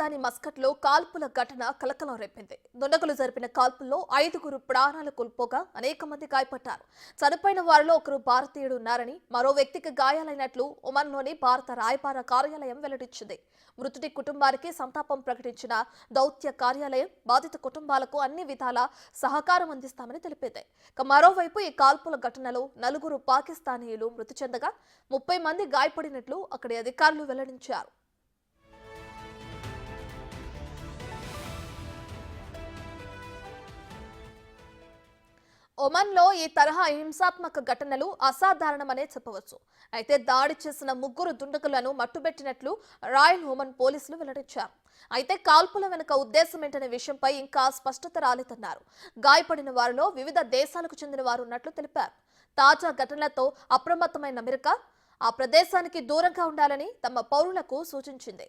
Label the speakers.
Speaker 1: రాజధాని మస్కట్లో కాల్పుల ఘటన కలకలం రేపింది. దుండగులు జరిపిన కాల్పుల్లో ఐదుగురు ప్రాణాలు కోల్పోగా అనేక మంది గాయపడ్డారు. చనిపోయిన వారిలో ఒకరు భారతీయుడు ఉన్నారని మరో వ్యక్తికి గాయాలైనట్లు ఒమన్లోని భారత రాయబార కార్యాలయం వెల్లడించింది. మృతుడి కుటుంబానికి సంతాపం ప్రకటించిన దౌత్య కార్యాలయం బాధిత కుటుంబాలకు అన్ని విధాల సహకారం అందిస్తామని తెలిపింది. ఇక మరోవైపు ఈ కాల్పుల ఘటనలో నలుగురు పాకిస్తానీయులు మృతి చెందగా ముప్పై మంది గాయపడినట్లు అక్కడి అధికారులు వెల్లడించారు. ఒమన్లో ఈ తరహా హింసాత్మక ఘటనలు అసాధారణమనే చెప్పవచ్చు. అయితే దాడి చేసిన ముగ్గురు దుండగులను మట్టుబెట్టినట్లు రాయల్ ఒమన్ పోలీసులు వెల్లడించారు. అయితే కాల్పుల వెనుక ఉద్దేశం ఏంటనే విషయంపై ఇంకా స్పష్టత రాలేదన్నారు. గాయపడిన వారిలో వివిధ దేశాలకు చెందిన వారు ఉన్నట్లు తెలిపారు. తాజా ఘటనలతో అప్రమత్తమైన అమెరికా ఆ ప్రదేశానికి దూరంగా ఉండాలని తమ పౌరులకు సూచించింది.